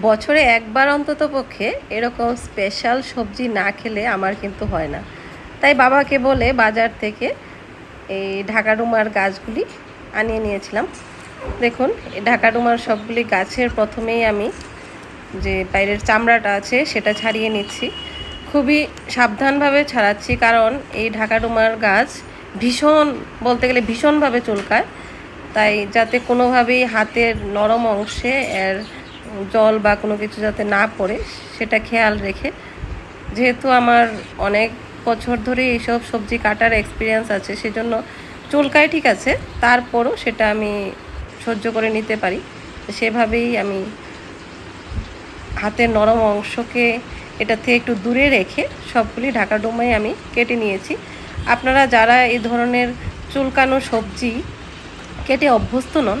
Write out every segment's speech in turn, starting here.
বছরে একবার অন্তত পক্ষে এরকম স্পেশাল সবজি না খেলে আমার কিন্তু হয় না। তাই বাবাকে বলে বাজার থেকে এই ঢাকা ডুমার গাছগুলি আনিয়ে নিয়েছিলাম। দেখুন ঢাকা ডুমার সবগুলি গাছের প্রথমেই আমি যে বাইরের চামড়াটা আছে সেটা ছাড়িয়ে নিচ্ছি। খুবই সাবধানভাবে ছাড়াচ্ছি কারণ এই ঢাকা ডুমার গাছ ভীষণ, বলতে গেলে ভীষণভাবে চুলকায়। তাই যাতে কোনোভাবেই হাতের নরম অংশে এর জল বা কোনো কিছু যাতে না পড়ে, সেটা খেয়াল রেখে। যেহেতু আমার অনেক বছর ধরে এইসব সবজি কাটার এক্সপিরিয়েন্স আছে, সেজন্য চুলকায় ঠিক আছে, তারপরও সেটা আমি সহ্য করে নিতে পারি। সেভাবেই আমি হাতের নরম অংশকে এটা থেকে একটু দূরে রেখে সবগুলি ঢাকা ডোমাই আমি কেটে নিয়েছি। আপনারা যারা এই ধরনের চুলকানো সবজি কেটে অভ্যস্ত নন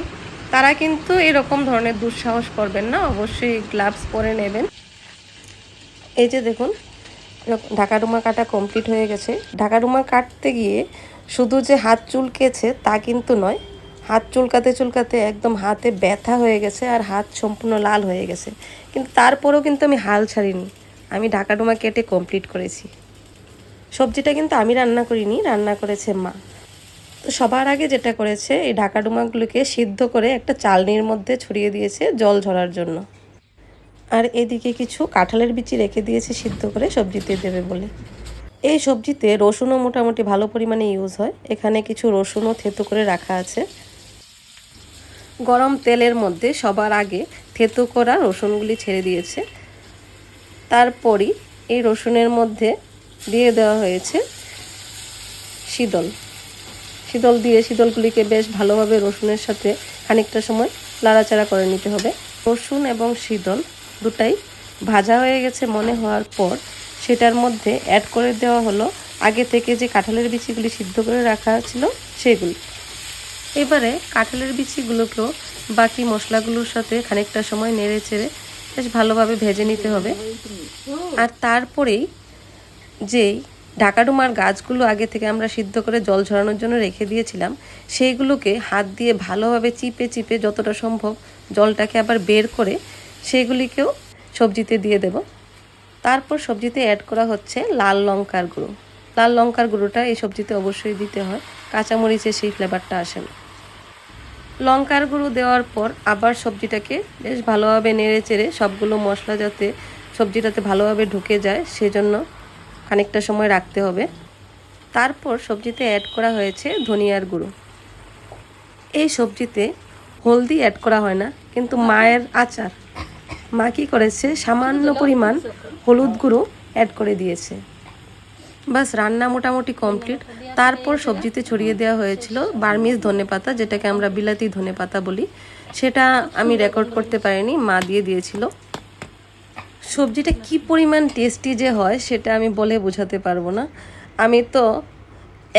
তারা কিন্তু এরকম ধরনের দুঃসাহস করবেন না, অবশ্যই গ্লাভস পরে নেবেন। এই যে দেখুন ঢাকা ডুমা কাটা কমপ্লিট হয়ে গেছে। ঢাকা ডুমা কাটতে গিয়ে শুধু যে হাত চুলকেছে তা কিন্তু নয়, হাত চুলকাতে চুলকাতে একদম হাতে ব্যথা হয়ে গেছে আর হাত সম্পূর্ণ লাল হয়ে গেছে। কিন্তু তারপরেও কিন্তু আমি হাল ছাড়িনি, আমি ঢাকা ডুমা কেটে কমপ্লিট করেছি। সবজিটা কিন্তু আমি রান্না করিনি, রান্না করেছে মা। তো সবার আগে যেটা করেছে, এই ঢাকা ডুমাগুলোকে সিদ্ধ করে একটা চালনির মধ্যে ছড়িয়ে দিয়েছে জল ঝরার জন্য। আর এদিকে কিছু কাঁঠালের বিচি রেখে দিয়েছে সিদ্ধ করে সবজিতে দেবে বলে। এই সবজিতে রসুনও মোটামুটি ভালো পরিমাণে ইউজ হয়। এখানে কিছু রসুনও থেতো করে রাখা আছে। গরম তেলের মধ্যে সবার আগে থেতো করা রসুনগুলি ছেড়ে দিয়েছে। তারপরই এই রসুনের মধ্যে দিয়ে দেওয়া হয়েছে শীতল। শীতল দিয়ে শীতলগুলিকে বেশ ভালোভাবে রসুনের সাথে খানিকটা সময় লাড়াচাড়া করে নিতে হবে। রসুন এবং শীতল দুটাই ভাজা হয়ে গেছে মনে হওয়ার পর সেটার মধ্যে অ্যাড করে দেওয়া হলো আগে থেকে যে কাঁঠালের বিচিগুলি সিদ্ধ করে রাখা ছিল সেগুলি। এবারে কাঁঠালের বিচিগুলোকেও বাকি মশলাগুলোর সাথে খানিকটা সময় নেড়ে চেড়ে বেশ ভালোভাবে ভেজে নিতে হবে। আর তারপরেই যেই ঢাকাডুমার গাছগুলো আগে থেকে আমরা সিদ্ধ করে জল ঝরানোর জন্য রেখে দিয়েছিলাম, সেইগুলোকে হাত দিয়ে ভালোভাবে চিপে চিপে যতটা সম্ভব জলটাকে আবার বের করে সেগুলিকেও সবজিতে দিয়ে দেব। তারপর সবজিতে অ্যাড করা হচ্ছে লাল লঙ্কার গুঁড়ো। লাল লঙ্কার গুঁড়োটা এই সবজিতে অবশ্যই দিতে হয়, কাঁচামরিচের সেই ফ্লেভারটা আসে না। লঙ্কার গুঁড়ো দেওয়ার পর আবার সবজিটাকে বেশ ভালোভাবে নেড়ে চেড়ে সবগুলো মশলা যাতে সবজিটাতে ভালোভাবে ঢুকে যায়, সেজন্য খানিকটা সময় রাখতে হবে। তারপর সবজিতে অ্যাড করা হয়েছে ধনিয়ার গুঁড়ো। এই সবজিতে হলদি অ্যাড করা হয় না, কিন্তু মায়ের আচার। মা কী করেছে? সামান্য পরিমাণ হলুদ গুঁড়ো অ্যাড করে দিয়েছে। বাস, রান্না মোটামুটি কমপ্লিট তারপর সবজিতে ছড়িয়ে দেওয়া হয়েছিল বার্মিজ ধনেপাতা, যেটাকে আমরা বিলাতি ধনেপাতা বলি। সেটা আমি রেকর্ড করতে পারিনি, মা দিয়ে দিয়েছিল। সবজিটা কি পরিমাণ টেস্টি যে হয়, সেটা আমি বলে বোঝাতে পারব না। আমি তো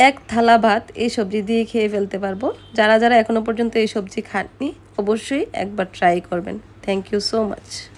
এক থালা ভাত এই সবজি দিয়ে খেয়ে ফেলতে পারব। যারা যারা এখনও পর্যন্ত এই সবজি খাননি, অবশ্যই একবার ট্রাই করবেন। Thank you so much